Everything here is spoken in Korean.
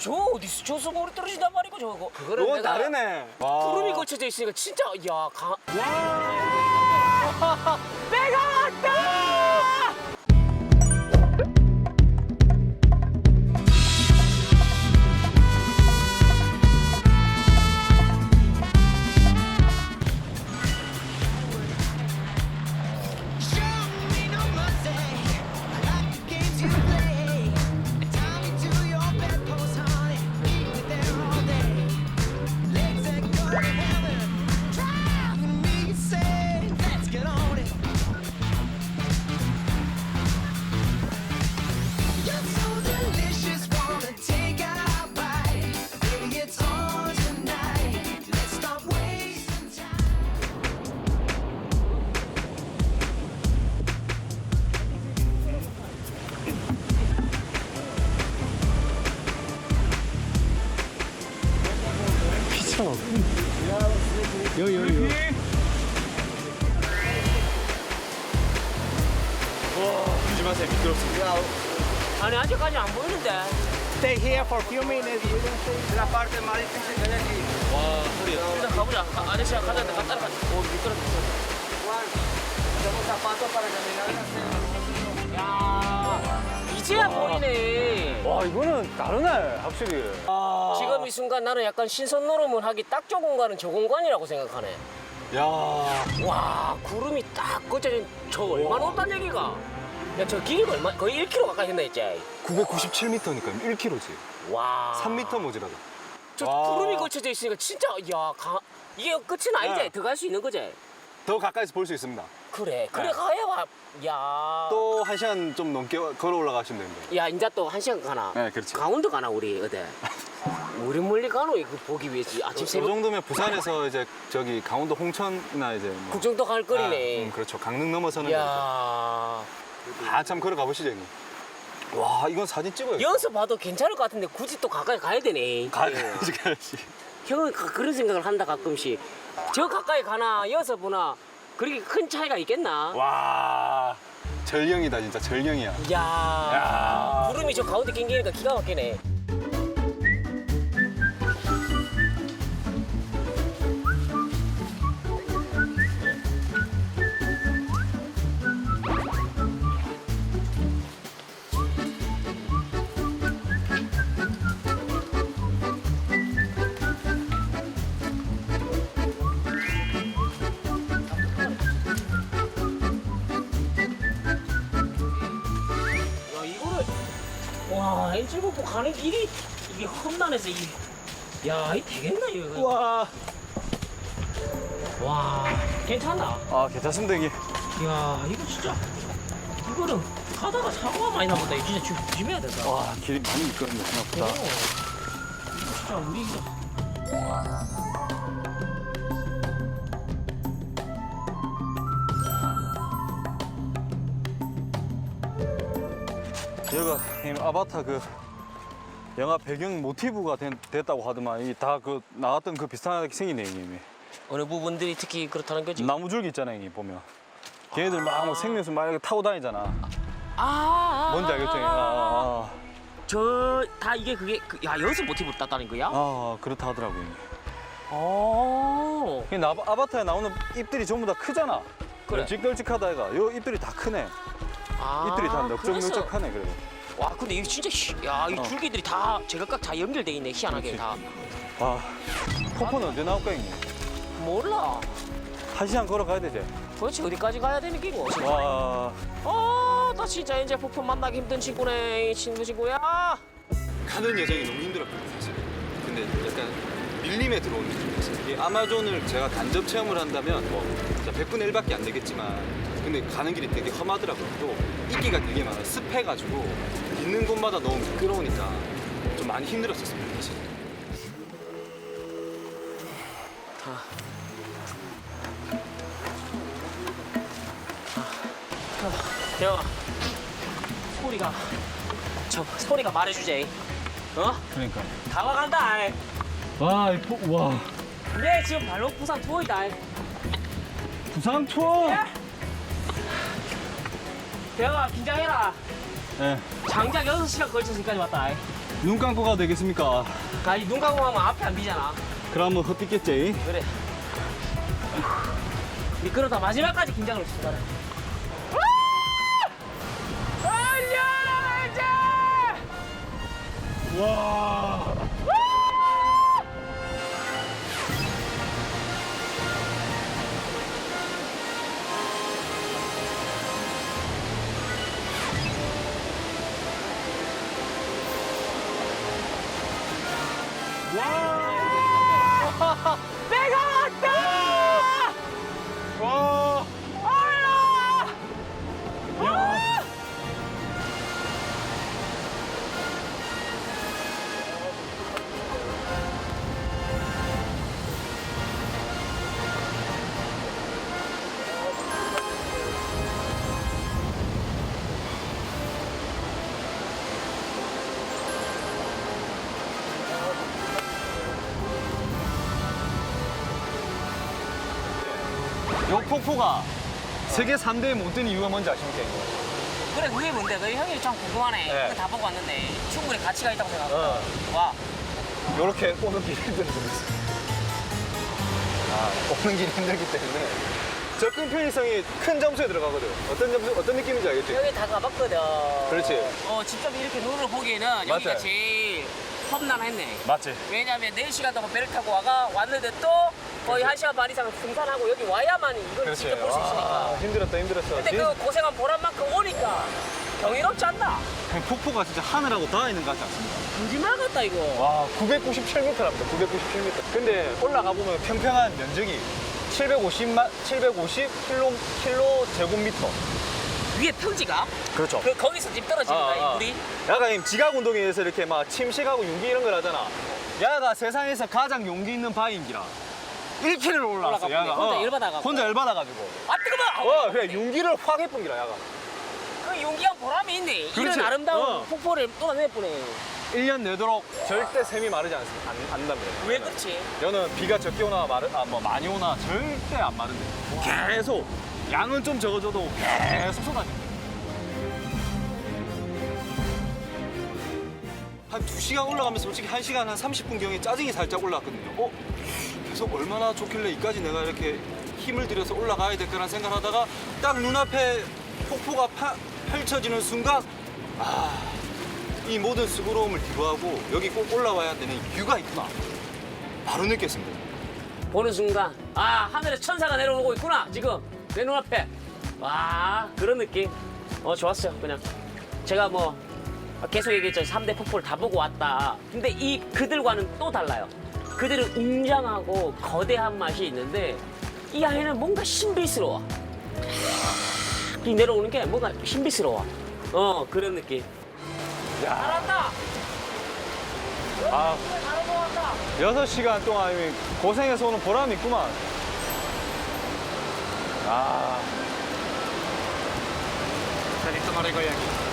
저 어디서 저 소금물이 떨어진단 말이고 저거. 그거를 너무 내가 다르네. 와. 구름이 걸쳐져 있으니까 진짜 야 가. 내 여기 여기 여기. 조심하세요. 미끄럽습니다. 아니 아직까지 안 보이는데. Stay here for a few minutes. You can see. La parte más difícil hay aquí. 와, 우리 일단 가보자. 아, 아저씨가 가자는데 가 따라가. 오, 미끄럽다. Tenemos zapatos para caminar en la selva. 야, 이제야 보이네. 와 이거는 다르네 확실히. 아. 지금 이 순간 나는 약간 신선 노름을 하기 딱 좋은 공간은 저 공간이라고 생각하네. 야. 와, 구름이 딱 꽂혀진 저 얼마나 높단 얘기가. 야, 저 길이가 얼마, 거의 1km 가까이 했나 했지? 997m니까 1km지. 와. 3m 모지라다. 저 와. 구름이 걸쳐져 있으니까 진짜, 야, 가, 이게 끝은 아니지? 네. 들어갈 수 있는 거지? 더 가까이서 볼 수 있습니다. 그래, 그래 네. 가야 와. 야. 또 한 시간 좀 넘게 걸어 올라가시면 됩니다. 야, 이제 또한 시간 가나? 네, 그렇지. 강원도 가나, 우리, 어디? 우리 멀리 가노, 이거 보기 위해서. 아침 이 새벽 정도면 부산에서 이제 저기 강원도 홍천이나 이제 뭐그 정도 갈 거리네. 아, 음, 그렇죠. 강릉 넘어서는. 야 한참 걸어 가 보시죠, 형님. 와, 이건 사진 찍어요. 여기서 봐도 괜찮을 것 같은데 굳이 또 가까이 가야 되네. 가야지, 가야지. 형은 가- 그런 생각을 한다 가끔씩. 저 가까이 가나 여기서 보나 그렇게 큰 차이가 있겠나? 와, 절령이다, 진짜 절령이야. 야 야. 구름이 저 가운데 낑기니까 기가 막히네. 와 엔진부터 가는 길이 이게 험난해서 이. 야, 이 되겠나 이거? 와. 와, 괜찮아. 아, 괜찮습니다, 형님. 야, 이거 진짜 이거는 가다가 사고가 많이 나보다. 이거 진짜 조- 조심해야 된다. 와, 길이 많이 미끄럽네, 생각보다. 어, 이거 진짜 우리 이거 여기가 형님 아바타 그 영화 배경 모티브가 된- 됐다고 하더만 이 다 그 나왔던 그 비슷하게 생기네 형님이 어느 부분들이 특히 그렇다는 거지. 나무 줄기 있잖아요 형님 보면 걔네들 막뭐 생명수 막 이렇게 타고 다니잖아 아, 아, 뭔지 알겠죠? 형님? 아, 저다 이게 그게 그, 야 여기서 모티브 땄다는 거야? 아, 아 그렇다 하더라고요 형님 어. 형님, 아바- 아바타에 나오는 잎들이 전부 다 크잖아 그래. 널찍널찍하다 얘가 요 잎들이 다 크네 아, 잎들이 다 넓적넓적하네 그래도 와, 근데 이거 진짜 희, 야, 이 어. 줄기들이 다 제각각 다 연결돼 있네. 희한하게 그렇지. 다. 와 폭포는 언제 나올까 형님 몰라. 한 시간 걸어가야 되지 도대체 어디까지 가야 되는 기고? 와 아, 나 진짜 이제 폭포 만나기 힘든 친구네, 이 친구 친구야. 가는 여정이 너무 힘들었거든요 사실 근데 약간 밀림에 들어오는 느낌이었어요 이 아마존을 제가 간접 체험을 한다면 뭐 진짜 100분의 1밖에 안 되겠지만 근데 가는 길이 되게 험하더라고요. 또 이끼가 되게 많아요 습해가지고 있는 곳마다 너무 미끄러우니까 좀 많이 힘들었었습니다 사실. 대영아, 소리가, 저 소리가 말해주제. 어? 그러니까. 다가간다. 와, 와. 내 지금 발로 부산 투어이다. 부산 투어 대영아, 긴장해라. 네. 장작 6시간 걸쳐서 여기까지 왔다. 눈 감고 가도 되겠습니까? 아니 눈 감고 하면 앞에 안 비잖아. 그러면 헛디겠지? 그래. 미끄러다 마지막까지 긴장을. 나는. 와. 요 폭포가 세계 3대에 못든 이유가 뭔지 아십니까? 이거? 그래 그게 뭔데? 그 형이 참 궁금하네. 네. 그거 다 보고 왔는데 충분히 가치가 있다고 생각해. 어. 와. 요렇게 오는 길이 힘들어서 아, 오는 길이 힘들기 때문에 접근 편의성이 큰 점수에 들어가거든. 어떤 점수, 어떤 느낌인지 알겠지? 여기 다 가봤거든. 그렇지. 어 직접 이렇게 눈을 보기에는 여기가 맞아요. 제일 험난했네. 맞지? 왜냐면 4시간 동안 배를 타고 와가 왔는데 또 거의 1시간 반 이상 등산하고 여기 와야만 이걸 그렇지. 직접 볼 수 있으니까. 와, 힘들었다, 힘들었어. 근데 그 고생한 보람 만큼 오니까 경이롭지 않나? 그 폭포가 진짜 하늘하고 닿아 있는 것 같지 않습니까? 거짓말 같다 이거. 와, 997m랍니다. 997m. 근데 올라가 보면 평평한 면적이 750만 750 킬로 킬로 제곱미터. 위에 평지가? 그렇죠. 그 거기서 집 떨어지는 아, 거야 아. 이 물이? 야가 임 지각 운동에 의해서 이렇게 막 침식하고 용기 이런 걸 하잖아. 야가 세상에서 가장 용기 있는 바위인기라. 1km를 올라왔어. 올라가 야가. 혼자 열받아가지고. 혼자 열받아가지고. 아 뜨거워! 어, 그냥 용기를 확 해뿐기라 야가. 그 용기한 보람이 있네. 그렇지. 이런 아름다운 어. 폭포를 쏟아낼 뿐에. 1년 내도록 절대 샘이 마르지 않습니다. 안, 안 답니다. 왜 그렇지? 여는 비가 적게 오나 마르, 아, 뭐 많이 오나 절대 안 마른대. 계속 양은 좀 적어져도 계속 쏟아진대. 한 2시간 올라가면서 솔직히 1시간 한 30분경에 짜증이 살짝 올라왔거든요. 어? 계속 얼마나 좋길래 이까지 내가 이렇게 힘을 들여서 올라가야 될까라는 생각을 하다가 딱 눈앞에 폭포가 파- 펼쳐지는 순간 아, 이 모든 수고로움을 뒤로하고 여기 꼭 올라와야 되는 이유가 있구나. 바로 느꼈습니다. 보는 순간 아 하늘에 천사가 내려오고 있구나 지금. 내 눈앞에. 와 그런 느낌. 어 좋았어요 그냥. 제가 뭐 계속 얘기했죠 3대 폭포를 다 보고 왔다. 근데 이 그들과는 또 달라요 그대로 웅장하고 거대한 맛이 있는데 이 안에는 뭔가 신비스러워. 내려오는 게 뭔가 신비스러워. 어 그런 느낌. 알았다. 아, 잘한 6시간 동안 고생해서 오는 보람이 있구만. 아. 자리 떠나래 거야.